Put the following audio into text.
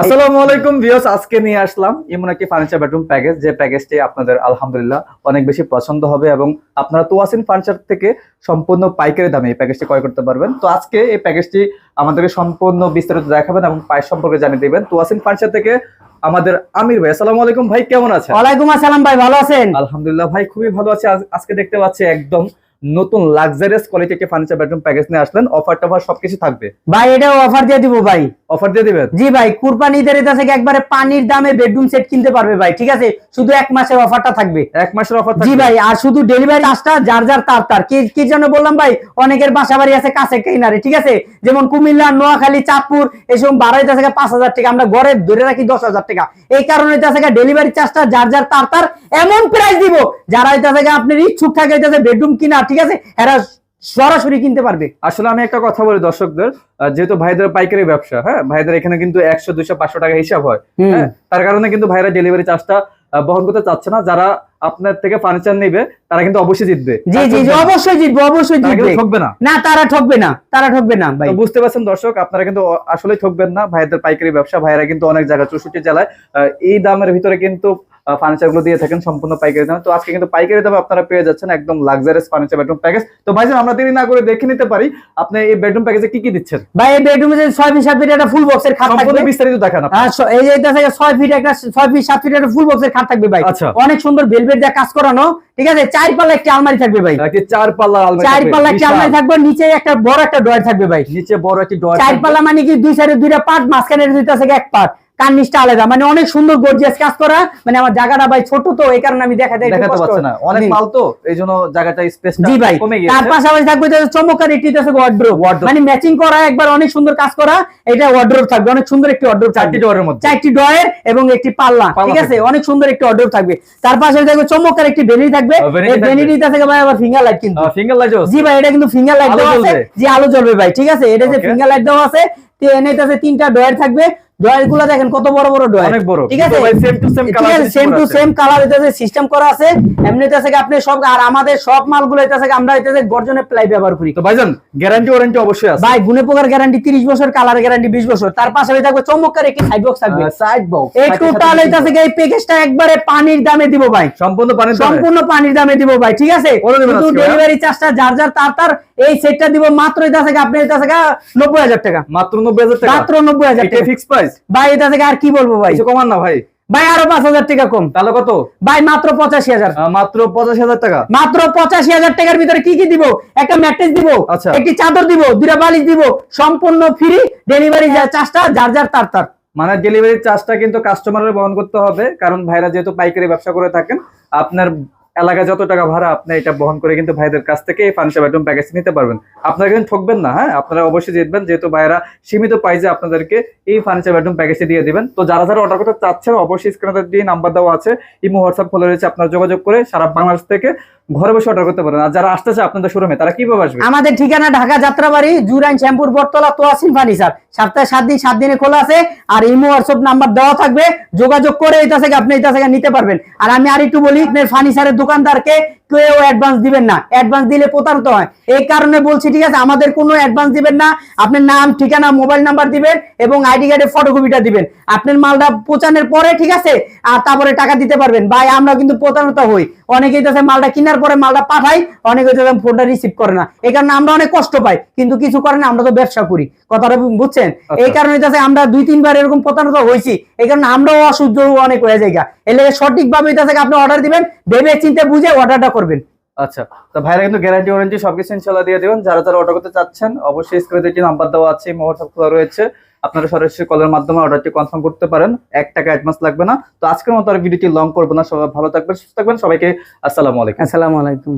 আসসালামু আলাইকুম ভিউয়ার্স আজকে নিয়ে আসলাম এমন একটি ফার্নিচার বেডরুম প্যাকেজ যে প্যাকেজটি আপনাদের আলহামদুলিল্লাহ অনেক বেশি পছন্দ হবে এবং আপনারা তোয়াসিন ফার্নিচার থেকে সম্পূর্ণ পাইকারি দামে এই প্যাকেজটি ক্রয় করতে পারবেন। তো আজকে এই প্যাকেজটি আমাদেরকে সম্পূর্ণ বিস্তারিত দেখাবেন এবং প্রাইস সম্পর্কে জানিয়ে দিবেন। তোয়াসিন ফার্নিচার থেকে আমাদের আমির ভাই। আসসালামু আলাইকুম ভাই কেমন আছেন? ওয়ালাইকুম আসসালাম ভাই ভালো আছেন? আলহামদুলিল্লাহ ভাই খুবই ভালো আছে। আজকে দেখতে পাচ্ছি একদম নতুন লাক্সারিয়াস কোয়ালিটি একটি ফার্নিচার বেডরুম প্যাকেজ নিয়ে আসলেন। অফার টফার সবকিছু থাকবে। ভাই এটা অফার দিয়ে দিব ভাই। অফার দিয়ে দিবেন? জি ভাই কুরবানি ঈদের থেকে একবারে পানির দামে বেডরুম সেট কিনতে পারবে ভাই ঠিক আছে? শুধু এক মাসের অফারটা থাকবে। এক মাসের অফার জি ভাই আর শুধু ডেলিভারি চার্জটা যার যার তার তার। কি কি জন্য বললাম ভাই অনেকের বাসা বাড়ি আছে কাছে কিনারে ঠিক আছে? যেমন কুমিল্লা নোয়াখালী চাঁদপুর এসব বারোই থেকে পাঁচ হাজার টাকা আমরা ঘরে ধরে রাখি দশ হাজার টাকা। এই কারণে এটা থেকে ডেলিভারি চার্জটা যার যার তার তার এমন প্রাইস দিব যারা এটা থেকে আপনার ইচ্ছুক থাকে এটা বেডরুম কিনা ঠিক আছে? এরা সরাসরি কিনতে পারবে। আসলে আমি একটা কথা বলি দর্শকদের যেহেতু ভাইদের পাইকারি ব্যবসা হ্যাঁ? ভাইদের এখানে কিন্তু একশো দুইশো পাঁচশো টাকা হিসাব হয় হ্যাঁ? তার কারণে কিন্তু ভাইরা ডেলিভারি চার্জটা বহন করতে চাচ্ছে না। যারা আপনার থেকে ফার্নিচার নেবে তারা কিন্তু অবশ্যই জিতবে। জি জি অবশ্যই জিতবে অবশ্যই জিতবে। ঠকবে না। না তারা ঠকবে না তারা ঠকবে না ভাই। বুঝতে পারছেন দর্শক আপনারা কিন্তু আসলে ঠকবেন না। ভাইদের পাইকারি ব্যবসা ভাইরা কিন্তু অনেক জায়গায় চৌষট্টি জেলায় এই দামের ভিতরে কিন্তু ফার্নিচারগুলো দিয়ে থাকেন সম্পূর্ণ পাইকারি দামে। তো আজকে কিন্তু পাইকারি দামে আপনারা পেয়ে যাচ্ছেন একদম লাক্সারিয়াস ফার্নিচার বেডরুম প্যাকেজ তো ভাইজান আমরা দেরি না করে দেখে নিতে পারি আপনি এই বেডরুম প্যাকেজে কি কি দিচ্ছেন? ভাই এই বেডরুমে যে ছয় ফিট সাত ফিট একটা ফুল বক্সের খাট সম্পূর্ণ থাকবে বিস্তারিত দেখান আপনি। আর এই যে এটা থেকে ছয় ফিট একটা ছয় ফিট সাত ফিট একটা ফুল বক্সের খাট থাকবে ভাই। আচ্ছা। অনেক সুন্দর ভেলভেট দিয়ে কাজ করানো। ঠিক আছে চার পাল্লা একটি আলমারি থাকবে ভাই। একটি চার পাল্লা আলমারি চার পাল্লা একটা আলমারি থাকবে নিচে একটা বড় একটা ড্রয়ার থাকবে ভাই। নিচে বড় একটা ডয়ার চার পাল্লা মানে কি দুই সাইডে দুইটা পার্ট মাঝখানে দুইটা থেকে এক পার্ট কার্নিশটা আলাদা। মানে অনেক সুন্দর গর্জিয়াস কাজ করা। মানে আমার জায়গাটা ভাই ছোট তো এই কারণে আমি দেখাতে একটু দেখাতে কষ্ট। না। অনেক মাল তো এই জায়গাটা স্পেস জি ভাই কমে তার পাশাপাশি থাকবে যে চমৎকার একটি ওয়ার্ড্রোব মানে ম্যাচিং করা একবার অনেক সুন্দর কাজ করা এটা ওয়ার্ড্রোব থাকবে। অনেক সুন্দর একটি ওয়ার্ড্রোব থাকবে। ডয়ারের মধ্যে। চারটি ডয়ের এবং একটি পাল্লা পাল্লা ঠিক আছে? অনেক সুন্দর একটি অর্ডার থাকবে। তার পাশে থাকবে চমৎকার একটি থাকবে। এই থাকবে। থেকে ভাই আবার ফিঙ্গার লাইট কিন্তু। ফিঙ্গার লাইট জি ভাই এটা কিন্তু ফিঙ্গার লাইট আলো দেওয়া আছে। জ্বলবে? জি আলো জ্বলবে ভাই ঠিক আছে? এটা যে ফিঙ্গার লাইট দেওয়া আছে তিনটা ডয়ার থাকবে। ডয়ারগুলো দেখেন কত বড় বড় ডয়ার অনেক বড়। ঠিক আছে? Same to same colour same to same colour এটা সিস্টেম করা আছে। আপনি সব আর আমাদের সব মালগুলো আমরা এটা গর্জনের প্লাই ব্যবহার করি। তো ভাইজান গ্যারান্টি ওয়ারেন্টি অবশ্যই আছে। ভাই পোকার গ্যারান্টি 30 বছর কালার গ্যারান্টি 20 বছর। তার পাশাপাশি থাকবে চমৎকার একটি সাইড বক্স থাকবে। সাইড বক্স এই টোটাল এটা থেকে এই প্যাকেজটা একবারে পানির দামে দিব ভাই। সম্পূর্ণ পানি সম্পূর্ণ পানির দামে দিব ভাই ঠিক আছে? শুধু ডেলিভারি চার্জটা যার যার তার তার এই সেটটা দিব মাত্র এটা থেকে আপনি এটা থেকে নব্বই হাজার টাকা। মাত্র নব্বই হাজার টাকা। মাত্র নব্বই হাজার এটা টাকা। ফিক্স প্রাইস ভাই এটা থেকে আর কি বলব ভাই? কমান না ভাই। ভাই আরও পাঁচ হাজার টাকা কম। তাহলে কত? ভাই মাত্র পঁচাশি হাজার। মাত্র পঁচাশি হাজার টাকা? মাত্র পঁচাশি হাজার টাকার ভিতরে কি কি দিব? একটা ম্যাট্রেস দিব আচ্ছা। একটি চাদর দিব দুটা বালিশ দিব সম্পূর্ণ ফ্রি ডেলিভারি চার্জটা যার যার তার তার। মানে ডেলিভারি চার্জটা কিন্তু কাস্টমারের বহন করতে হবে কারণ ভাইরা যেহেতু পাইকারি ব্যবসা করে থাকেন আপনার এলাকায় যত টাকা ভাড়া আপনি এটা বহন করে কিন্তু ভাইদের কাছ থেকে এই ফার্নিচার বেডরুম প্যাকেজ নিতে পারবেন। আপনারা কিন্তু ঠকবেন না হ্যাঁ? আপনারা অবশ্যই জিতবেন, যেহেতু ভাইরা সীমিত পাইজে আপনাদেরকে এই ফার্নিচার বেডরুম প্যাকেজে দিয়ে দিবেন। তো যারা যারা অর্ডার করতে চাচ্ছেন, অবশ্যই স্ক্রিনে দিয়ে নাম্বার দেওয়া আছে, ইমো হোয়াটসঅ্যাপ খোলা রয়েছে, আপনারা যোগাযোগ করে সারা বাংলাদেশ থেকে ঘরে বসে অর্ডার করতে পারেন আর যারা আসতেছে আপনাদের শোরুমে তারা কীভাবে আসবে? আমাদের ঠিকানা ঢাকা যাত্রাবাড়ি, জুরাইন, শ্যামপুর, বটতলা তোয়াসিন ফার্নিচার সপ্তাহে সাত দিন, সাত দিনে খোলা আছে। আর ইমো হোয়াটসঅ্যাপ নাম্বার দেওয়া থাকবে। যোগাযোগ করে এটা থেকে আপনি এটা থেকে নিতে পারবেন। আর আমি আর একটু বলি, আপনার ফার্নিচারের দোকানদারকে কেউ অ্যাডভান্স দিবেন না। অ্যাডভান্স দিলে প্রতারিত হয়। এই কারণে বলছি, ঠিক আছে, আমাদের কোনো অ্যাডভান্স দিবেন না। আপনার নাম, ঠিকানা মোবাইল নাম্বার দিবেন এবং আইডি কার্ডের ফটোকপিটা দিবেন। আপনার মালটা পৌঁছানোর পরে, ঠিক আছে, আর তারপরে টাকা দিতে পারবেন। ভাই আমরা কিন্তু প্রতারিত হই। অনেকেই তাছে মালটা কেনার পরে মালটা পাঠাই অনেকে তাছে ফোনটা রিসিভ করে না। এই কারণে আমরা অনেক কষ্ট পাই কিন্তু কিছু করে না আমরা তো ব্যবসা করি। কথাটা বুঝছেন? এই কারণে তাছে আমরা দুই তিনবার এরকম প্রতারিত হয়েছি এই কারণে আমরাও অসহ্য অনেক হয়ে যাই এলে সঠিকভাবে তাছে আপনি অর্ডার দিবেন ভেবে চিন্তে বুঝে অর্ডারটা করবেন। আচ্ছা তো ভাইরা কিন্তু গ্যারান্টি ওয়ারেন্টি সবকিছু ইনশাল্লাহ দিয়ে দেবেন। যারা যারা অর্ডার করতে চাচ্ছেন অবশ্যই স্ক্রিনে নাম্বার দেওয়া আছে হোয়াটসঅ্যাপ খোলা রয়েছে। আপনারা সরাসরি কলের মাধ্যমে অর্ডারটি কনফার্ম করতে পারেন। এক টাকা অ্যাডভান্স লাগবে না। তো আজকের মতো আর ভিডিওটি লং করব না। সবাই ভালো থাকবেন, সুস্থ থাকবেন। সবাইকে আসসালামু আলাইকুম। আসসালামু আলাইকুম।